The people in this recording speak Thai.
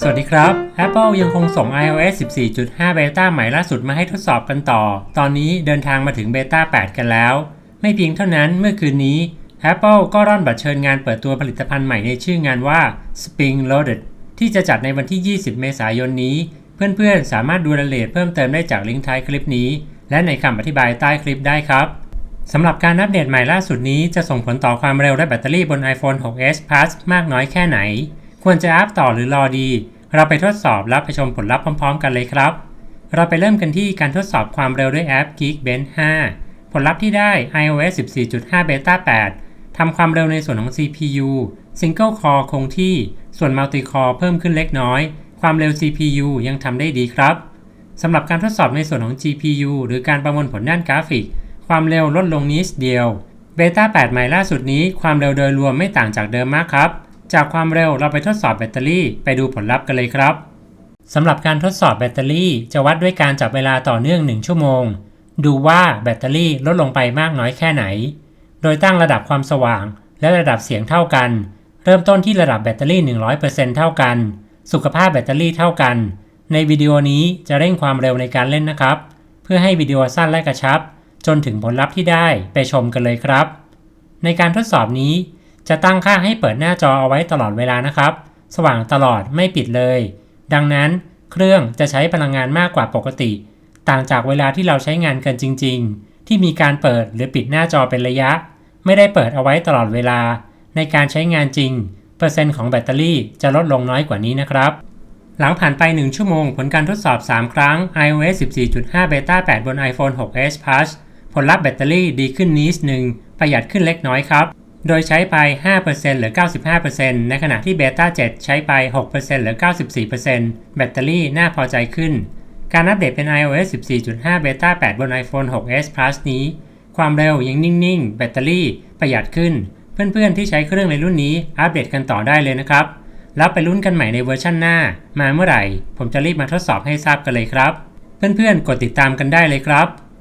สวัสดีครับ Apple ยังคงส่ง iOS 14.5 เบต้าใหม่ล่าสุดมาให้ทดสอบกันต่อ ตอนนี้เดินทางมาถึงเบต้า 8 กันแล้ว ไม่เพียงเท่านั้นเมื่อคืนนี้ Apple ก็ร่อนบัตรเชิญงานเปิดตัวผลิตภัณฑ์ใหม่ในชื่องานว่า Spring Loaded ที่จะจัดในวันที่ 20 เมษายนนี้ เพื่อนๆ สามารถดูรายละเอียดเพิ่มเติมได้จากลิงก์ท้ายคลิปนี้ และในคำอธิบายใต้คลิปได้ครับสำหรับการอัปเดตใหม่ล่าสุดนี้จะส่งผลต่อความเร็วและแบตเตอรี่บน iPhone 6s Plus มากน้อยแค่ไหน ควรจะอัพต่อหรือรอดี เราไปทดสอบและไปชมผลลัพธ์พร้อม ๆ กันเลยครับ เราไปเริ่มกันที่การทดสอบความเร็วด้วยแอป Geekbench 5 ผลลัพธ์ที่ได้ iOS 14.5 Beta 8ทำความเร็วในส่วนของ CPU Single Core คงที่ ส่วน Multi Core เพิ่มขึ้นเล็กน้อย ความเร็ว CPU ยังทำได้ดีครับสำหรับการทดสอบในส่วนของ GPU หรือการประมวลผลด้านกราฟิก ความเร็วลดลงนิดเดียวเบต้า8ใหม่ล่าสุดนี้ ความเร็วโดยรวมไม่ต่างจากเดิมมากครับ จากความเร็วเราไปทดสอบแบตเตอรี่ไปดูผลลัพธ์กันเลยครับสำหรับการทดสอบแบตเตอรี่จะวัดด้วยการจับเวลาต่อเนื่อง 1 ชั่วโมง ดูว่าแบตเตอรี่ลดลงไปมากน้อยแค่ไหน โดยตั้งระดับความสว่าง และระดับเสียงเท่ากัน เริ่มต้นที่ระดับแบตเตอรี่ 100%เท่ากัน สุขภาพแบตเตอรี่เท่ากัน ในวิดีโอนี้จะเร่งความเร็วในการเล่นนะครับ เพื่อให้วิดีโอสั้นและกระชับ จนถึงผลลัพธ์ที่ได้ไปชมกันเลยครับ ในการทดสอบนี้ จะตั้งค่าให้เปิดหน้าจอเอาไว้ตลอดเวลานะครับ สว่างตลอดไม่ปิดเลย ดังนั้นเครื่องจะใช้พลังงานมากกว่าปกติ ต่างจากเวลาที่เราใช้งานกันจริง ๆ ที่มีการเปิดหรือปิดหน้าจอเป็นระยะ ไม่ได้เปิดเอาไว้ตลอดเวลา ในการใช้งานจริง เปอร์เซ็นต์ของแบตเตอรี่จะลดลงน้อยกว่านี้นะครับ หลังผ่านไป 1 ชั่วโมง ผลการทดสอบ 3 ครั้ง iOS 14.5 Beta 8 บน iPhone 6s Plus ผลลัพธ์แบตเตอรี่ดีขึ้นนิดหนึ่งประหยัดขึ้นเล็กน้อยครับ โดยใช้ไป 5%หรือ 95%ในขณะที่ Beta 7ใช้ไป 6%หรือ 94%แบตเตอรี่น่าพอใจขึ้น การอัปเดตเป็น iOS 14.5 Beta 8 บน iPhone 6s Plus นี้ ความเร็วยังนิ่ง ๆ แบตเตอรี่ประหยัดขึ้น เพื่อน ๆ ที่ใช้เครื่องในรุ่นนี้อัปเดตกันต่อได้เลยนะครับ แล้วไปลุ้นกันใหม่ในเวอร์ชั่นหน้า มาเมื่อไหร่ ผมจะรีบมาทดสอบให้ทราบกันเลยครับ เพื่อน ๆ กดติดตามกันได้เลยครับ